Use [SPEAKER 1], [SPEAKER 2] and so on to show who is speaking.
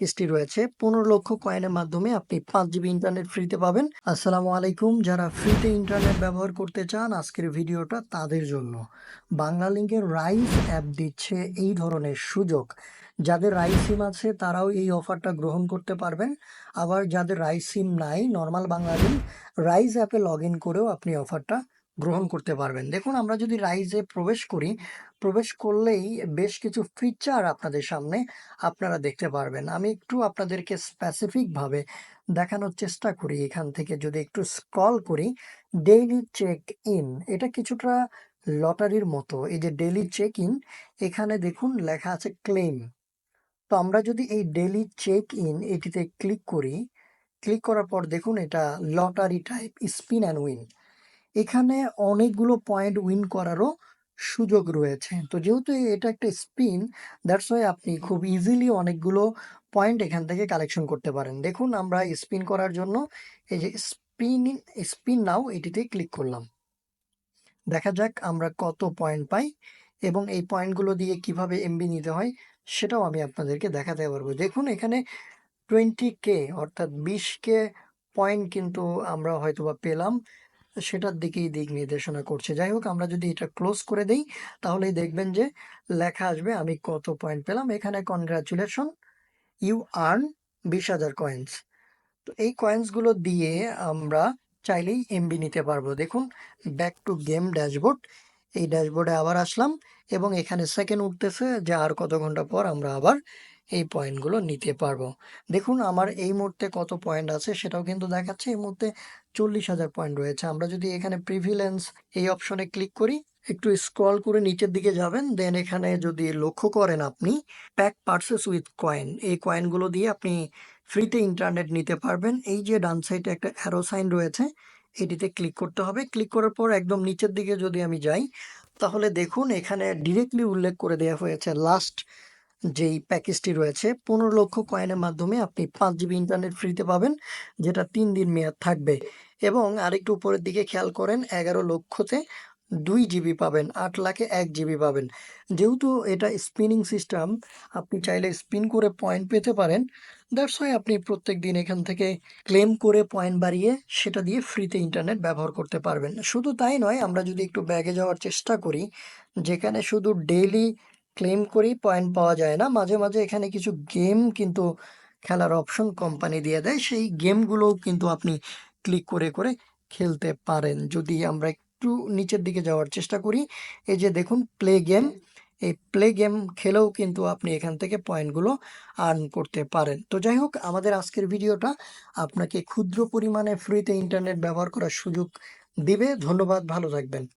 [SPEAKER 1] প্যাকেজটি রয়েছে। পনেরো লক্ষ কয়েনের মাধ্যমে আপনি পাঁচ জিবি ইন্টারনেট ফ্রিতে পাবেন। আসসালামু আলাইকুম। যারা ফ্রিতে ইন্টারনেট ব্যবহার করতে চান, আজকের ভিডিওটা তাদের জন্য। বাংলা লিঙ্কের রাইস অ্যাপ দিচ্ছে এই ধরনের সুযোগ। যাদের রাইস সিম আছে, তারাও এই অফারটা গ্রহণ করতে পারবেন। আবার যাদের রাইস সিম নাই, নর্মাল বাংলা লিঙ্ক, রাইস অ্যাপে লগ ইন করেও আপনি অফারটা গ্রহণ করতে পারবেন। দেখুন, আমরা যদি রাইজে প্রবেশ করি, প্রবেশ করলেই বেশ কিছু ফিচার আপনাদের সামনে আপনারা দেখতে পারবেন। আমি একটু আপনাদেরকে স্পেসিফিকভাবে দেখানোর চেষ্টা করি এখান থেকে। যদি একটু স্ক্রল করি ডেইলি চেক ইন এটা কিছুটা লটারির মতো। এই যে ডেইলি চেক ইন এখানে দেখুন লেখা আছে ক্লেম তো আমরা যদি এই ডেইলি চেক ইন এটিতে ক্লিক করি ক্লিক করার পর দেখুন এটা lottery type spin and win এখানে অনেকগুলো পয়েন্ট উইন করারও সুযোগ রয়েছে। তো যেহেতু এটা একটা স্পিন দ্যাটস ওয়াই আপনি খুব ইজিলি অনেকগুলো পয়েন্ট এখান থেকে কালেকশন করতে পারেন। দেখুন, আমরা স্পিন করার জন্য এই যে স্পিন স্পিন নাও এটিতে ক্লিক করলাম। দেখা যাক আমরা কত পয়েন্ট পাই এবং এই পয়েন্টগুলো দিয়ে কীভাবে এমবি নিতে হয় সেটাও আমি আপনাদেরকে দেখাতে পারব। দেখুন, এখানে টোয়েন্টি কে অর্থাৎ বিশ কে পয়েন্ট কিন্তু আমরা হয়তোবা পেলাম। সেটার দিকেই দিক নির্দেশনা করছে। যাই হোক, আমরা যদি এটা ক্লোজ করে দেই, তাহলেই দেখবেন যে লেখা আসবে, আমি কত পয়েন্ট পেলাম? এখানে কনগ্রাচুলেশন ইউ আর্ন বিশ হাজার কয়েন্স তো এই কয়েন্সগুলো দিয়ে আমরা চাইলেই এমবি নিতে পারব। দেখুন ব্যাক টু গেম ড্যাশবোর্ড এই ড্যাশবোর্ডে আবার আসলাম এবং এখানে সেকেন্ড উঠতেছে যে আর কত ঘণ্টা পর আমরা আবার এই পয়েন্টগুলো নিতে পারব। দেখুন, আমার এই মুহূর্তে কত পয়েন্ট আছে সেটাও কিন্তু দেখাচ্ছে। এই মুহূর্তে চল্লিশ হাজার পয়েন্ট রয়েছে। আমরা যদি এখানে প্রিভিলেন্স এই অপশনে ক্লিক করি, একটু স্ক্রল করে নিচের দিকে যাবেন দেন এখানে যদি লক্ষ্য করেন আপনি প্যাক পার্সেস উইথ কয়েন এই কয়েনগুলো দিয়ে আপনি ফ্রিতে ইন্টারনেট নিতে পারবেন। এই যে ডান সাইডে একটা অ্যারো সাইন রয়েছে, এটিতে ক্লিক করতে হবে। ক্লিক করার পর একদম নিচের দিকে যদি আমি যাই, তাহলে দেখুন এখানে ডিরেক্টলি উল্লেখ করে দেওয়া হয়েছে লাস্ট যেই প্যাকেজটি রয়েছে, পনেরো লক্ষ কয়েনের মাধ্যমে আপনি পাঁচ জিবি ইন্টারনেট ফ্রিতে পাবেন, যেটা তিন দিন মেয়াদ থাকবে। এবং আরেকটু উপরের দিকে খেয়াল করেন, এগারো লক্ষতে দুই জিবি পাবেন, আট লাখে এক জিবি পাবেন। যেহেতু এটা স্পিনিং সিস্টেম, আপনি চাইলে স্পিন করে পয়েন্ট পেতে পারেন। দ্যাটস ওয়াই আপনি প্রত্যেক দিন এখান থেকে ক্লেম করে পয়েন্ট বাড়িয়ে সেটা দিয়ে ফ্রিতে ইন্টারনেট ব্যবহার করতে পারবেন। শুধু তাই নয়, আমরা যদি একটু ব্যাগে যাওয়ার চেষ্টা করি, যেখানে শুধু ডেইলি ক্লেম করেই পয়েন্ট পাওয়া যায় না। মাঝে মাঝে এখানে কিছু গেম কিন্তু খেলার অপশন কোম্পানি দিয়ে দেয়। সেই গেমগুলোও কিন্তু আপনি ক্লিক করে করে খেলতে পারেন। যদি আমরা একটু নিচের দিকে যাওয়ার চেষ্টা করি, এই যে দেখুন প্লে গেম এই প্লে গেম খেলেও কিন্তু আপনি এখান থেকে পয়েন্টগুলো আর্ন করতে পারেন। তো যাই হোক, আমাদের আজকের ভিডিওটা আপনাকে ক্ষুদ্র পরিমাণে ফ্রিতে ইন্টারনেট ব্যবহার করার সুযোগ দিবে। ধন্যবাদ, ভালো থাকবেন।